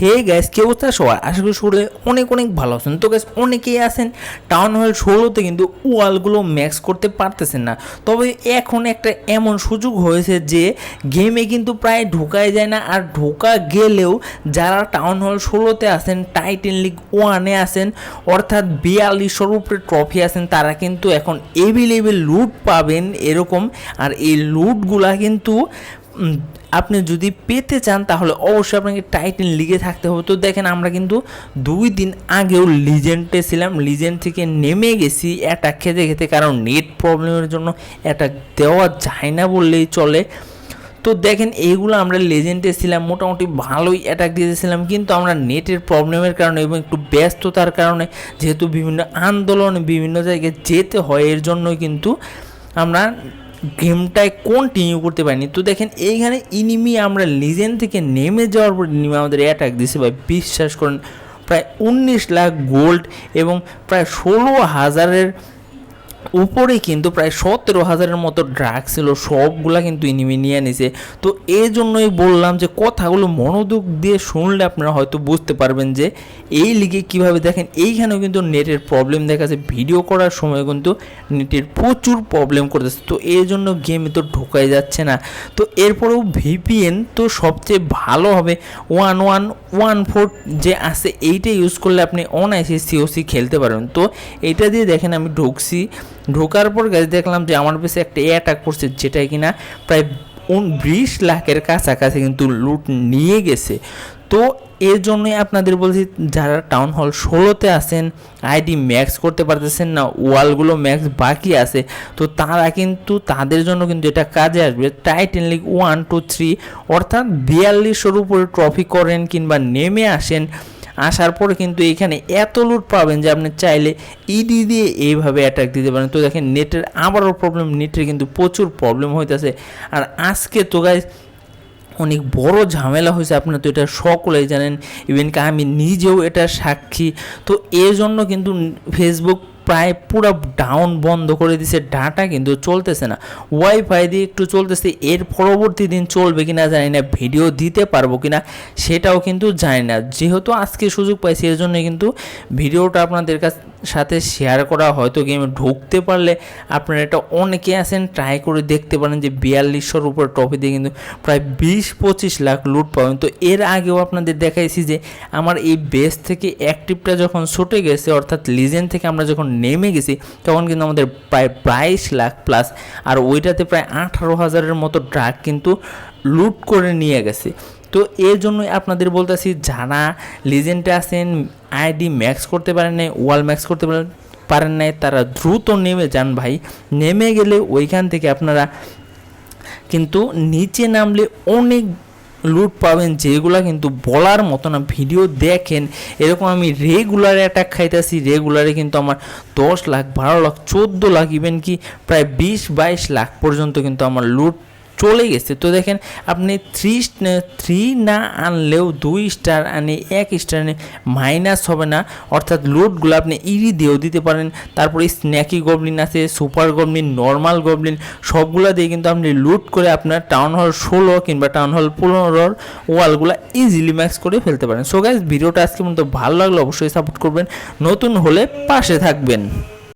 হে gas কে অবস্থা? সবাই আশা করি শুরুতে অনেক অনেক ভালো আছেন। তো গ্যাস অনেকেই আছেন টাউন হল ষোলোতে কিন্তু ওয়ালগুলো ম্যাক্স করতে পারতেছেন না। তবে এখন একটা এমন সুযোগ হয়েছে যে গেমে কিন্তু প্রায় ঢোকাই যায় না। আর ঢোকা গেলেও যারা টাউন হল ষোলোতে আছেন টাইটেন লিগ ওয়ানে আছেন, অর্থাৎ বিয়াল্লিশশোর উপরে ট্রফি আছেন, তারা কিন্তু এখন এভেলেবেল লুট পাবেন এরকম। আর এই লুটগুলা কিন্তু আপনি যদি পেতে চান, তাহলে অবশ্যই আপনাকে টাইটেন লিগে থাকতে হবে। তো দেখেন, আমরা কিন্তু দুই দিন আগেও লিজেন্ডে ছিলাম। লিজেন্ড থেকে নেমে গেছি অ্যাটাক খেতে খেতে, কারণ নেট প্রবলেমের জন্য অ্যাটাক দেওয়া যায় না বললেই চলে। তো দেখেন এইগুলো আমরা লেজেন্ডে ছিলাম, মোটামুটি ভালোই অ্যাটাক দিয়েছিলাম, কিন্তু আমরা নেটের প্রবলেমের কারণে এবং একটু ব্যস্ততার কারণে, যেহেতু বিভিন্ন আন্দোলন বিভিন্ন জায়গায় যেতে হয়, এর জন্যই কিন্তু আমরা গেমটায় কন্টিনিউ করতে পারিনি। তো দেখেন, এইখানে ইনিমি আমরা লিজেন থেকে নেমে যাওয়ার পর ইনিমি আমাদের অ্যাটাক দিছে ভাই, বিশ্বাস করেন, প্রায় উনিশ লাখ গোল্ড এবং প্রায় ষোলো হাজারের উপরে কিন্তু প্রায় সতেরো হাজারের মতো ড্রাগ ছিল, সবগুলা কিন্তু ইনিমি নিয়ে নিছে। তো এই জন্যই বললাম যে কথাগুলো মনোযোগ দিয়ে শুনলে আপনারা হয়তো বুঝতে পারবেন যে এই লিগে কীভাবে দেখেন, এইখানেও কিন্তু নেটের প্রবলেম দেখা ভিডিও করার সময় কিন্তু নেটের প্রচুর প্রবলেম করতেছে। তো এই জন্য গেমে তো ঢোকাই যাচ্ছে না। তো এরপরেও ভিপিএন তো সবচেয়ে ভালো হবে ওয়ান ওয়ান ওয়ান ফোর যে আছে, এইটা ইউজ করলে আপনি অনায়াসে সিওসি খেলতে পারবেন। তো এইটা দিয়ে দেখেন আমি ঢুকছি। ঢোকার পর গাছ দেখলাম যে আমার পেছে একটা অ্যাটাক করছে, যেটা কিনা প্রায় উন বিশ লাখের কাছাকাছি কিন্তু লুট নিয়ে গেছে। তো এর জন্যই আপনাদের বলছি, যারা টাউন হল ষোলোতে আছেন আইডি ম্যাক্স করতে পারতেছেন না ওয়ালগুলো ম্যাক্স বাকি আছে, তো তারা কিন্তু তাদের জন্য কিন্তু এটা কাজে আসবে। Titan league one two three অর্থাৎ বিয়াল্লিশশোর উপরে ট্রফি করেন কিংবা নেমে আসেন আসার পরে কিন্তু এখানে এত লুট পাবেন যে আপনি চাইলে ইডি দিয়ে এইভাবে অ্যাটাক দিতে পারেন। তো দেখেন নেটের আবারও প্রবলেম নেটের কিন্তু প্রচুর প্রবলেম হইতেছে। আর আজকে তো গাইজ অনেক বড় ঝামেলা হয়েছে আপনার তো এটা সকলেই জানেন। ইভেন কি আমি নিজেও এটা সাক্ষী। তো এজন্য জন্য কিন্তু ফেসবুক প্রায় পুরো ডাউন বন্ধ করে দিছে, ডাটা কিন্তু চলতেছে না। ওয়াইফাই দিয়ে একটু চলতেছে, এর পরবর্তী দিন চলবে কিনা জানি না ভিডিও দিতে পারব কিনা সেটাও কিন্তু জানি না। যেহেতু আজকে সুযোগ পাইছি এর জন্য কিন্তু ভিডিওটা আপনাদের কাছ সাথে শেয়ার করা, হয়তো গেমে ঢুকতে পারলে আপনারা এটা অনেকে আছেন ট্রাই করে দেখতে পারেন যে বিয়াল্লিশশোর উপর ট্রফি দিয়ে কিন্তু প্রায় বিশ পঁচিশ লাখ লুট পাবেন। তো এর আগেও আপনাদের দেখাইছি যে আমার এই বেস থেকে অ্যাক্টিভটা যখন ছুটে গেছে, অর্থাৎ লিজেন্ড থেকে আমরা যখন নেমে গেছি, তখন কিন্তু আমাদের প্রায় বাইশ লাখ প্লাস আর ওইটাতে প্রায় আঠারো হাজারের মতো ড্রাগ কিন্তু লুট করে নিয়ে গেছে। তো এর জন্যই আপনাদের বলতেছি যারা লিজেন্ডে আছেন আইডি ম্যাক্স করতে পারেন নাই ওয়াল ম্যাক্স করতে পারেন পারেন নাই, তারা দ্রুত নেমে যান ভাই। নেমে গেলে ওইখান থেকে আপনারা কিন্তু নিচে নামলে অনেক লুট পাবেন, যেগুলা কিন্তু বলার মতো না ভিডিও দেখেন। এরকম আমি রেগুলারে অ্যাটাক খাইতেছি রেগুলারে কিন্তু আমার দশ লাখ, বারো লাখ, চোদ্দ লাখ ইভেন কি প্রায় বিশ বাইশ লাখ পর্যন্ত কিন্তু আমার লুট চলে গেছে। তো দেখেন, আপনি থ্রি থ্রি না আনলেও দুই স্টার আনে, এক স্টার আনে মাইনাস হবে না। অর্থাৎ লুটগুলো আপনি ইরি দিয়েও দিতে পারেন। তারপরে স্ন্যাকি গবলিন আছে সুপার গবলিন নর্মাল গবলিন সবগুলো দিয়ে কিন্তু আপনি লুট করে আপনার টাউন হল ষোলো কিংবা টাউন হল পনেরোর ওয়ালগুলো ইজিলি ম্যাক্স করে ফেলতে পারেন। সো গাইজ ভিডিওটা আজকে মতো ভালো লাগলে অবশ্যই সাপোর্ট করবেন। নতুন হলে পাশে থাকবেন।